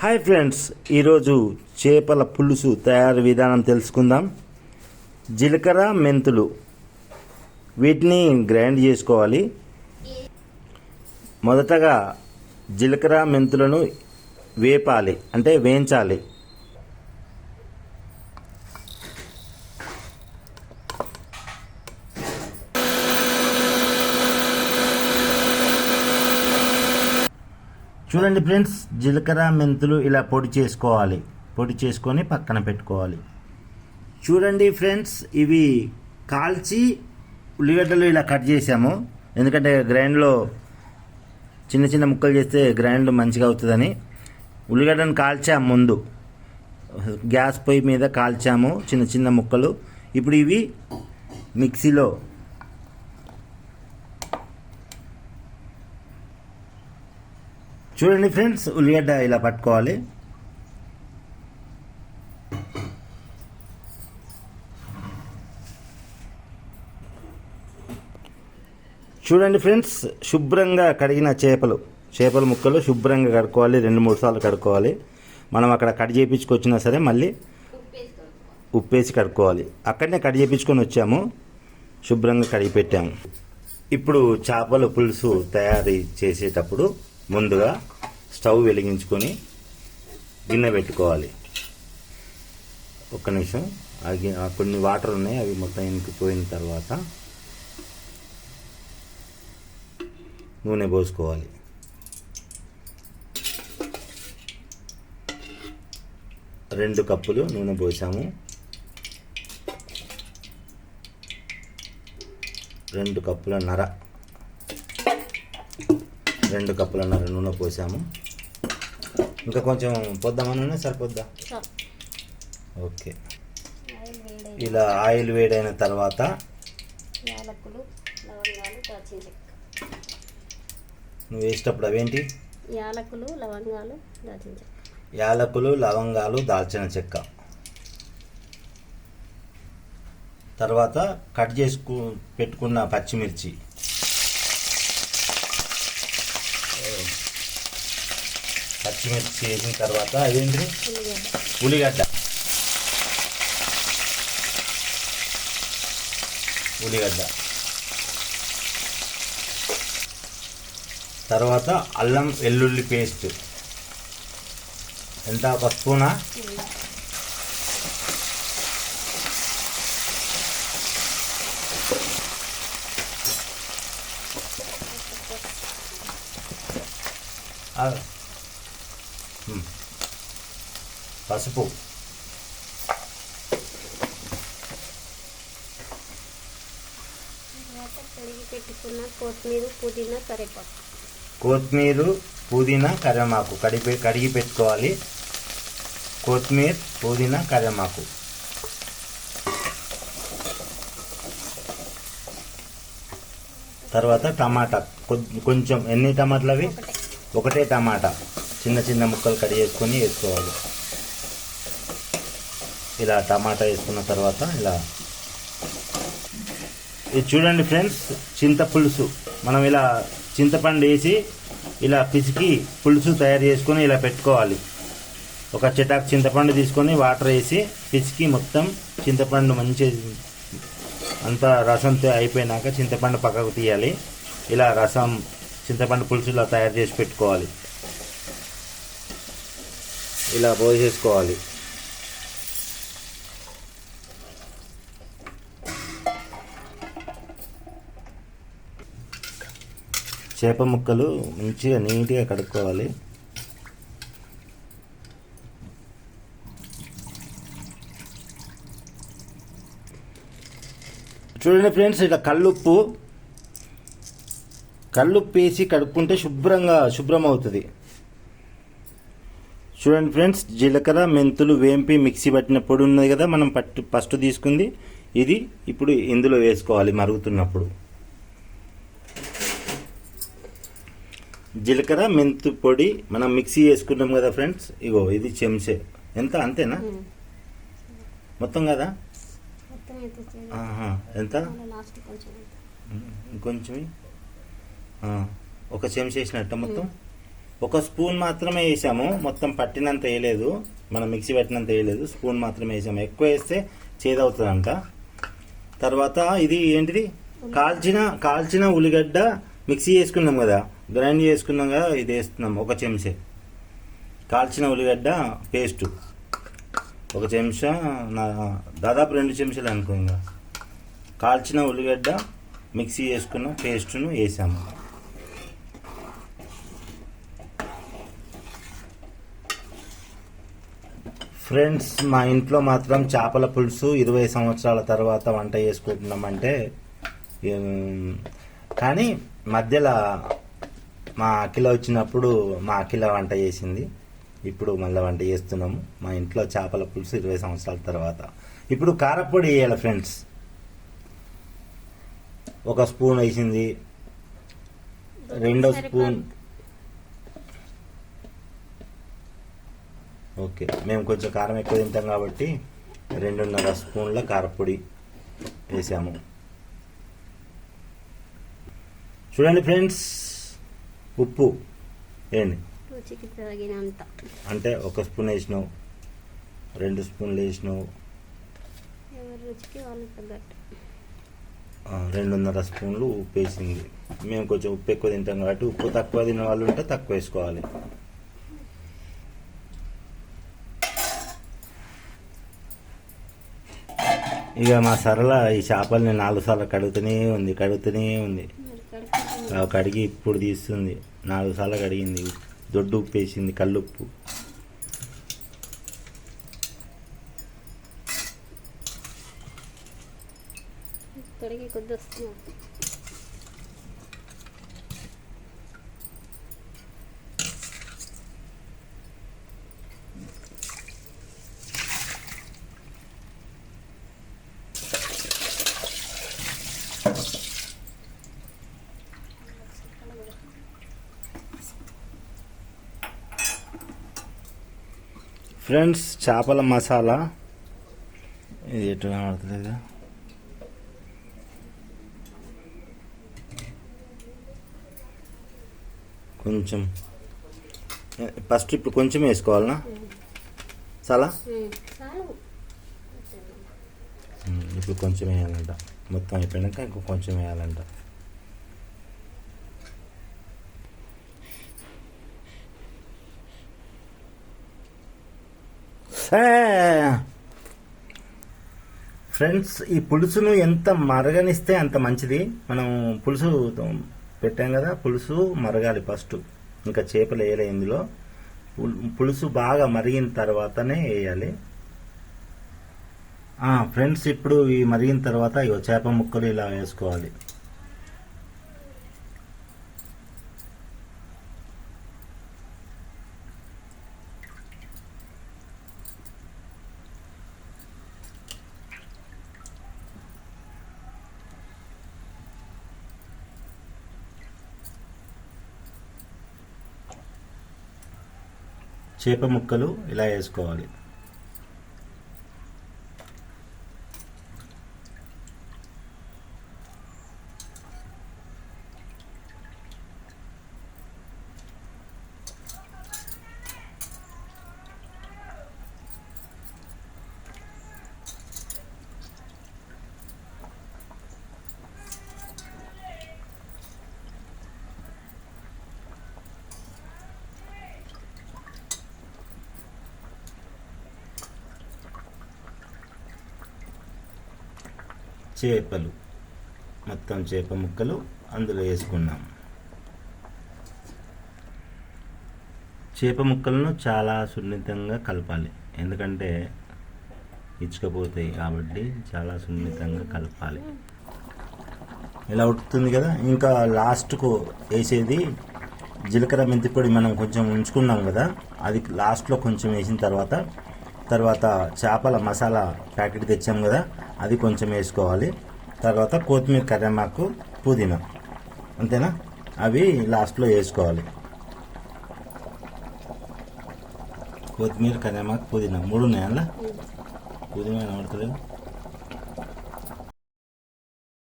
Hi friends ఈరోజు చేపల పులుసు తయారు విధానం తెలుసుకుందాం. జీలకర్ర మెంతులు. వీటిని గ్రైండ్ చేసుకోవాలి. మొదటగా జీలకర్ర మెంతులను వేపాలి అంటే వేయించాలి. చూడండి ఫ్రెండ్స్ జీలకర్ర మెంతులు ఇలా పొడి చేసుకోవాలి. పొడి చేసుకొని పక్కన పెట్టుకోవాలి. చూడండి ఫ్రెండ్స్ ఇవి కాల్చి ఉల్లిగడ్డలు ఇలా కట్ చేసాము. ఎందుకంటే గ్రైండ్లో చిన్న చిన్న ముక్కలు చేస్తే గ్రైండ్ మంచిగా అవుతుందని. ఉల్లిగడ్డను కాల్చాము ముందు. గ్యాస్ పొయ్యి మీద కాల్చాము చిన్న చిన్న ముక్కలు. ఇప్పుడు ఇవి మిక్సీలో చూడండి ఫ్రెండ్స్ ఉల్లిగడ్డ ఇలా పట్టుకోవాలి. చూడండి ఫ్రెండ్స్ శుభ్రంగా కడిగిన చేపలు. చేపల ముక్కలు శుభ్రంగా కడుక్కోవాలి రెండు మూడు సార్లు కడుక్కోవాలి. మనం అక్కడ కట్ చేయించుకొచ్చినా సరే మళ్ళీ ఉప్పేసి కడుక్కోవాలి. అక్కడనే కట్ చేయించుకొని వచ్చాము. శుభ్రంగా కడిగి పెట్టాము. ఇప్పుడు చేపల పులుసు తయారీ చేసేటప్పుడు ముందుగా స్టవ్ వెలిగించుకొని గిన్నె పెట్టుకోవాలి. ఒక్క నిమిషం. ఆ కొన్ని వాటర్ ఉన్నాయి అవి మొత్తం ఇంకిపోయిన తర్వాత నూనె పోసుకోవాలి. రెండు కప్పులు నూనె పోసాము. రెండు కప్పుల నర. రెండు కప్పుల నర నూనె పోసాము. ఇంకా కొంచెం పొద్దామా నూనె? సరిపోద్దా? ఓకే. ఇలా ఆయిల్ వేడైన తర్వాత నువ్వు వేసేటప్పుడు అవేంటి? యాలకులు లవంగాలు దాల్చిన చెక్క. యాలకులు లవంగాలు దాల్చిన చెక్క. తర్వాత కట్ చేసుకు పెట్టుకున్న పచ్చిమిర్చి. పచ్చిమిర్చి వేసిన తర్వాత అదేంటి ఉల్లిగడ్డ. ఉల్లిగడ్డ. తర్వాత అల్లం వెల్లుల్లి పేస్ట్. ఎంత? ఒక స్పూనా ఉల్లి. పసుపు. పెట్టుకున్న కొత్తిమీర పుదీనా కరివేపాకు. కొత్తిమీర పుదీనా కరివేమాకు కడిగి కడిగి పెట్టుకోవాలి. కొత్తిమీర పుదీనా కరివేమాకు తర్వాత టమాటా. కొంచెం ఎన్ని టమాటాలు అవి? ఒకటే. టమాటా. చిన్న చిన్న ముక్కలు కడి చేసుకొని వేసుకోవాలి. ఇలా టమాటా వేసుకున్న తర్వాత ఇలా ఇది చూడండి ఫ్రెండ్స్ చింత పులుసు. మనం ఇలా చింతపండు వేసి ఇలా పిసికి పులుసు తయారు చేసుకొని ఇలా పెట్టుకోవాలి. ఒక చిటాకు చింతపండు తీసుకొని వాటర్ వేసి పిసికి మొత్తం చింతపండు మంచి అంతా రసంతో అయిపోయినాక చింతపండు పక్కకు తీయాలి. ఇలా రసం చింతపండు పులుసు ఇలా తయారు చేసి పెట్టుకోవాలి. ఇలా పోసేసుకోవాలి. చేప ముక్కలు మంచిగా నీట్గా కడుక్కోవాలి. చూడండి ఫ్రెండ్స్ ఇట్లా కల్లుప్పు కల్లుప్పు వేసి కడుక్కుంటే శుభ్రంగా శుభ్రం అవుతుంది చూడండి ఫ్రెండ్స్ జీలకర్ర మెంతులు వేంపి మిక్సీ పట్టిన పొడి ఉన్నది కదా మనం పట్టు ఫస్ట్ తీసుకుంది. ఇది ఇప్పుడు ఇందులో వేసుకోవాలి మరుగుతున్నప్పుడు. జీలకర్ర మెంతు పొడి మనం మిక్సీ వేసుకున్నాం కదా ఫ్రెండ్స్? ఇగో ఇది చెంచే. ఎంత? అంతేనా. మొత్తం కదా. ఎంత? కొంచెం ఒక చెంచా వేసినట్ట మొత్తం? ఒక స్పూన్ మాత్రమే వేసాము. మొత్తం పట్టినంత వేయలేదు. మనం మిక్సీ పెట్టినంత వేయలేదు. స్పూన్ మాత్రమే వేసాము. ఎక్కువ వేస్తే చేదవుతుందంట. తర్వాత ఇది ఏంటిది? కాల్చిన కాల్చిన ఉల్లిగడ్డ మిక్సీ చేసుకున్నాం కదా. గ్రైండ్ చేసుకున్నాం కదా ఇది వేస్తున్నాం ఒక చెంచే. కాల్చిన ఉల్లిగడ్డ పేస్టు. ఒక చెంచా నా దాదాపు రెండు చెంచాలు అనుకో ఇంకా. కాల్చిన ఉల్లిగడ్డ మిక్సీ చేసుకున్న పేస్టును వేసాము. ఫ్రెండ్స్ మా ఇంట్లో మాత్రం చేపల పులుసు ఇరవై సంవత్సరాల తర్వాత వంట చేసుకుంటున్నామంటే కానీ మధ్యలో మా అఖిల వచ్చినప్పుడు మా అఖిల వంట చేసింది. ఇప్పుడు మళ్ళీ వంట చేస్తున్నాము. మా ఇంట్లో చేపల పులుసు ఇరవై సంవత్సరాల తర్వాత. ఇప్పుడు కారపొడి వేయాలి ఫ్రెండ్స్. ఒక స్పూన్ వేసింది. రెండో స్పూన్. ఓకే మేము కొంచెం కారం ఎక్కువ తింటాం కాబట్టి రెండున్నర స్పూన్ల కారపొడి వేసాము. చూడండి ఫ్రెండ్స్. ఉప్పు ఏంటి రుచికి తగినంత అంటే ఒక స్పూన్ వేసినావు రెండు స్పూన్లు వేసినావు. ఎవరి రుచికి వాళ్ళు తగ్గట్టు. ఆ, రెండున్నర స్పూన్లు ఉప్పు వేసింది. మేము కొంచెం ఉప్పు ఎక్కువ తింటాం కాబట్టి ఉప్పు తక్కువ తినే వాళ్ళు ఉంటే తక్కువ వేసుకోవాలి. ఇక మా సరళ ఈ చేపల్ని నాలుగు సార్లు కడుగుతూనే ఉంది కడుగుతూనే ఉంది. కడిగి ఇప్పుడు తీస్తుంది. నాలుగు సార్లు కడిగింది. దొడ్డు ఉప్పు వేసింది కల్లుప్పు తొడిగి కొద్ది వస్తుంది ఫ్రెండ్స్ చేపల మసాలా. ఇది ఎటు కనబడతలేదు? కొంచెం. ఫస్ట్ ఇప్పుడు కొంచెం వేసుకోవాలనా? చాలా? ఇప్పుడు కొంచెం వేయాలంట. మొత్తం అయిపోయాక ఇంకో కొంచెం వేయాలంట. ఫ్రెండ్స్ ఈ పులుసును ఎంత మరగనిస్తే అంత మంచిది. మనం పులుసు పెట్టాం కదా పులుసు మరగాలి ఫస్ట్ ఇంకా చేపలు వేయలే ఇందులో. పులుసు బాగా మరిగిన తర్వాతనే వేయాలి. ఫ్రెండ్స్ ఇప్పుడు ఈ మరిగిన తర్వాత ఇగో చేప ముక్కలు ఇలా వేసుకోవాలి. చేప ముక్కలు ఇలా వేసుకోవాలి? చేపలు. మొత్తం చేప ముక్కలు అందులో వేసుకున్నాం. చేప ముక్కలను చాలా సున్నితంగా కలపాలి. ఎందుకంటే ఇచ్చుకపోతాయి కాబట్టి చాలా సున్నితంగా కలపాలి. ఇలా ఉడుకుతుంది కదా? ఇంకా లాస్ట్కు వేసేది జీలకర్ర మెంతి పొడి మనం కొంచెం ఉంచుకున్నాం కదా? అది లాస్ట్లో కొంచెం వేసిన తర్వాత తర్వాత చేపల మసాలా ప్యాకెట్ తెచ్చాం కదా అది కొంచెం వేసుకోవాలి. తర్వాత కొత్తిమీర కరివేమాకు పుదీనా. అంతేనా? అవి లాస్ట్లో వేసుకోవాలి. కొత్తిమీర కరివేమాకు పుదీనా మూడు ఉన్నాయా పుదీనా కనబడతలేదు